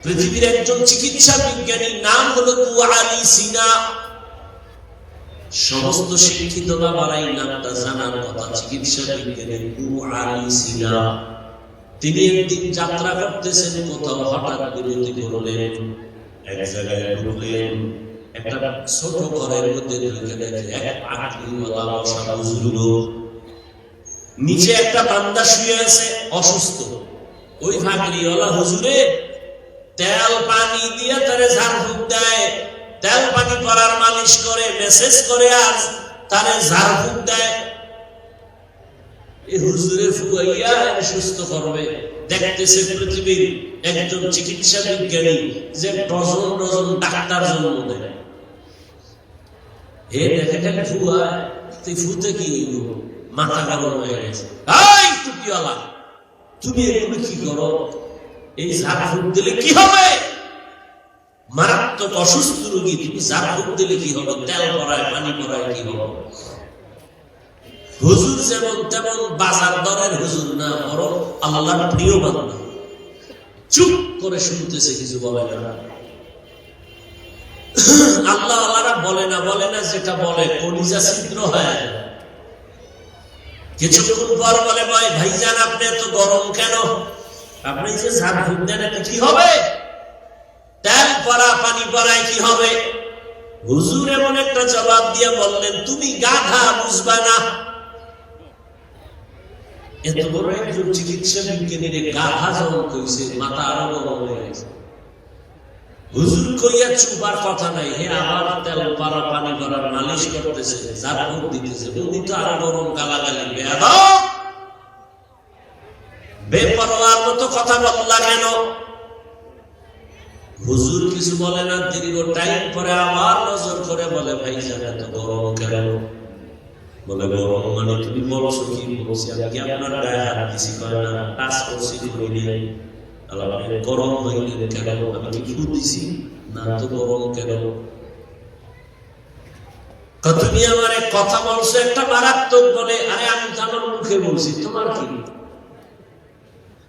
পৃথিবীর একজন চিকিৎসা বিজ্ঞানীর নাম হলো সিনা। সমস্ত শিক্ষিত নামটা জানার কথা, চিকিৎসা কুয়ালি সিনা। তিনি একদিন যাত্রা করতেছেন, কোথাও হঠাৎ বিরতি করলেন, এক জায়গায় ঢুকলেন, একটা ছোট ঘরের মধ্যে ঢুকে দেখে এক বসা নিচে একটা বান্দা শুয়ে আছে, অসুস্থ। ওই ভাগলিওয়ালা হুজুরে তেল পানি দিয়ে তারে ঝাড়ফুঁক দেয়। তেল পানি করার মালিশ করে, মেসেজ করে আর তারে ঝাড়ফুঁক দেয়। চিকিৎসা যে দেয়। তুমি কি করো? এই ঝাড়ফুঁক দিলে কি হবে? মারাত্মক অসুস্থ রোগী তুমি ঝাড়ফুঁক দিলে কি হবে? তেল পড়ায় পানি পড়ায় কি হবে? হুজুর যেমন তেমন বাজার দরের হুজুর না, বরং আল্লাহর প্রিয় বান্দা। চুপ করে শুনতেছে কিছু বলে না। আল্লাহ আল্লাহরা বলে না বলে না, যেটা বলে, কলিজা ছিদ্র হয়। কিছুক্ষণ পর বলে, ভাই, ভাইজান, আপনি এত গরম কেন? আপনি যে ঝাড় ফুক দেন এতে কি হবে? তেল পরা পানি পরায় কি হবে? হুজুর এমন একটা জবাব দিয়ে বললেন, তুমি গাধা, বুঝবা না। এত বড় একজন চিকিৎসা বিজ্ঞানীর গাধা যখন কইছে, মাথা আরও হয়ে গেছে। হুজুর কইয়া চুপার কথা নাই, হে আবার তেল পানি করার মালিশ করতেছে যার দিতেছে, উনি তো আরও গরম গালাগালি, বেয়াদব! বেপরোয়ার মতো কথা বললা কেন? হুজুর কিছু বলে না, দীর্ঘ টাইম পরে আবার নজর করে বলে, ভাই গরম কেন? বলে, গরম মানে তুমি বলছো কি? বলছি কি আপনার গায়ে হাত দিছি? কয়, না টাচ করছি, করি নাই। গরম হইলে আমি কি না তো গরম কেন? তুমি আমার কথা বলছো, একটা মারাত্মক বলে। আরে, আমি তো আমার মুখে বলছি, তোমার কি?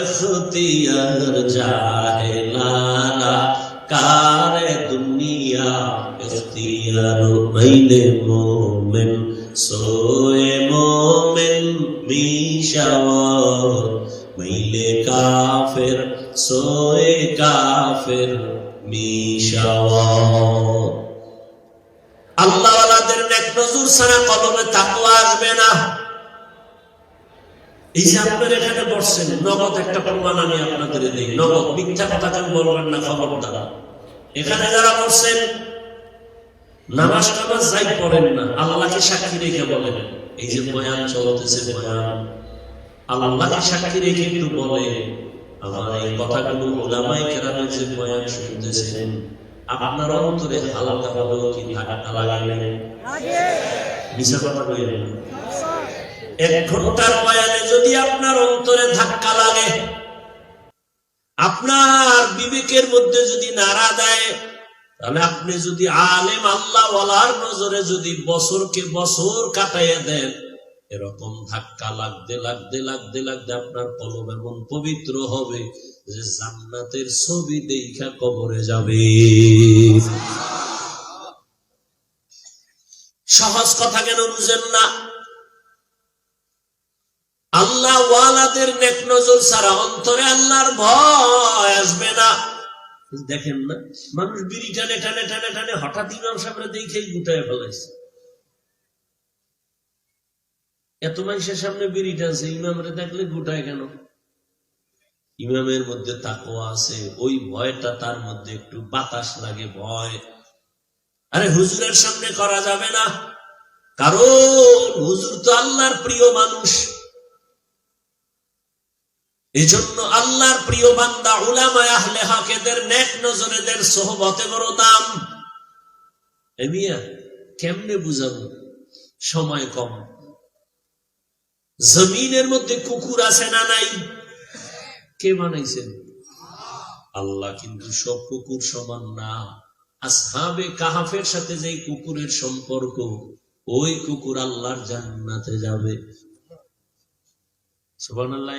ইখতিয়ার জাহেলানা কারে দুনিয়া ইখতিয়ার মাইলে মোমেন, সোয়ে মোমেন মিশাওয়ার মাইলে কাফের, সোয়ে কাফের মিশাওয়ার আল্লাহওয়ালাদের নেক নজর ছাড়া কলমে তাকওয়া আসবে না। এই যে আপনার এখানে বসছেন নগদ একটা প্রমাণ আমি আপনাদের দিই। নগদ মিথ্যা কথা কেউ বলবেন না খবর দ্বারা এখানে যারা বসছেন নামাজ টামাজ যাই পড়েন না আল্লাহকে সাক্ষী রেখে বলেন। এই যে বয়ান চলতেছে বয়ান। আল্লাহকে সাক্ষী রেখে একটু বলে আমার এই কথাগুলো ওলামাই কেরামে যে বয়ান শুনতেছেন আপনার অন্তরে হালকা হলো কি ধাক্কা লাগালে মিশা কথা এক ঘণ্টার বয়ানে যদি আপনার অন্তরে ধাক্কা লাগে, আপনার বিবেকের মধ্যে যদি নাড়া দেয়, তাহলে আপনি যদি আলেম আল্লাহ ওয়ালার নজরে যদি বছরকে বছর দেন, এরকম ধাক্কা লাগতে লাগতে লাগতে লাগতে আপনার কলম এমন পবিত্র হবে যে জান্নাতের ছবি দেখা কবরে যাবে। সহজ কথা কেন বুঝেন না? আল্লাহ ওয়ালাদের নেক নজর ছাড়া অন্তরে আল্লাহর ভয় আসবে না। দেখেন না, মানুষ বিড়ি টানে টানে টানে টানে হঠাৎ ইমাম সামনে দেখেই গুটায় ফেলাইছে। এত মানুষের সামনে বিড়ি টানছে, ইমামরে দেখলে গুটায় কেন? ইমামের মধ্যে তাকওয়া আছে, ওই ভয়টা তার মধ্যে একটু বাতাস লাগে ভয়। আরে হুজুরের সামনে করা যাবে না, কারণ হুজুর তো আল্লাহর প্রিয় মানুষ। এই জন্য আল্লাহর প্রিয় বান্দা আহলে নেক নজরেদের সোহবতে বড় দাম। এ মিয়া, কেমনে সময় কম। জমিনের মধ্যে কুকুর আছে না নাই? কে বানাইছেন আল্লাহ কিন্তু সব কুকুর সমান না। আসহাবে কাহাফের সাথে যে কুকুরের সম্পর্ক, ওই কুকুর আল্লাহর জান্নাতে যাবে। সুবহানাল্লাহ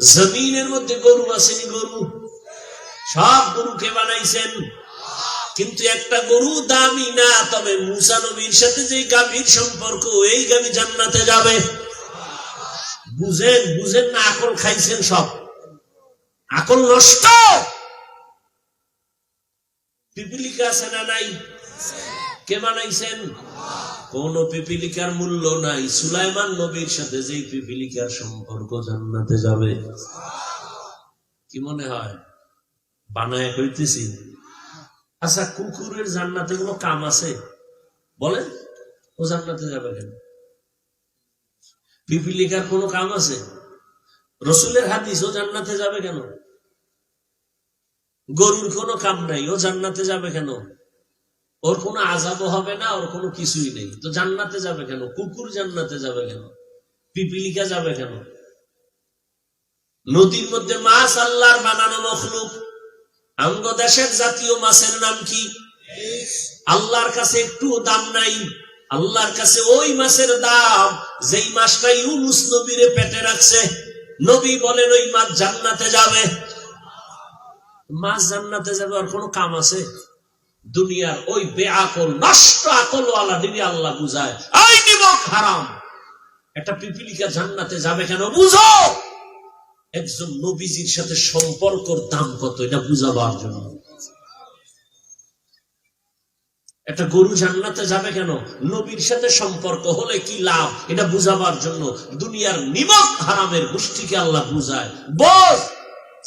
জমিনের মধ্যে গরু আসেনি গরু? সব গরুকে বানাইছেন। কিন্তু একটা গরু দামি না, তবে মুসা নবীর সাথে যে গাভীর সম্পর্ক, এই গাভী জান্নাতে যাবে। বুঝেন বুঝেন না, আকল খাইছেন সব। আকল নষ্ট! পিপিলিকা আছে না নাই? কে বানাইছেন? কোন পিপিলিকার মূল্য নাই। সুলাইমান নবীর সাথে যে পিপিলিকার সম্পর্ক জান্নাতে যাবে। কি মনে হয়? বানায় হইতেছি আচ্ছা কুকুরের জান্নাতে কোনো কাম আছে? বলেন, ও জান্নাতে যাবে কেন? পিপিলিকার কোনো কাম আছে? রসুলের হাদিস, ও জান্নাতে যাবে কেন? গরুর কোনো কাম নাই, ও জান্নাতে যাবে কেন? ওর কোনো আজাবও হবে না, ওর কোনো কিছুই নেই। তো জান্নাতে যাবে কেন? কুকুর জান্নাতে যাবে কেন? পিপিলিকা যাবে কেন? নদীর মধ্যে মাছ আল্লাহর বানানো মখলুক। আঙ্গ দেশের জাতীয় মাছের নাম কি? আল্লাহর কাছে একটু দাম নাই। আল্লাহর কাছে ওই মাছের দাম যেই মাছটা ইউনুস নবীরে পেটে রাখছে। নবী বলেন, ওই মাছ জান্নাতে যাবে। মাছ জান্নাতে যাবে আর কোনো কাম আছে? দুনিয়ার ওই বেআকল, নষ্ট আকলওয়ালা দিদি আল্লাহ বুঝায় আই নিমক হারাম। একটা পিপিলিকা জান্নাতে যাবে কেন বুঝো? একজন নবীজির সাথে সম্পর্কর দাম কত? এটা বুঝাবার জন্য। একটা গরু জান্নাতে যাবে কেন? নবীর সাথে সম্পর্ক হলে কি লাভ? এটা বুঝাবার জন্য। দুনিয়ার নিমক হারামের গোষ্ঠীকে আল্লাহ বুঝায়। বস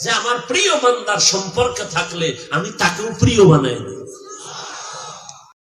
যে আমার প্রিয় বান্দার সম্পর্কে থাকলে আমি তাকেও প্রিয় বানাই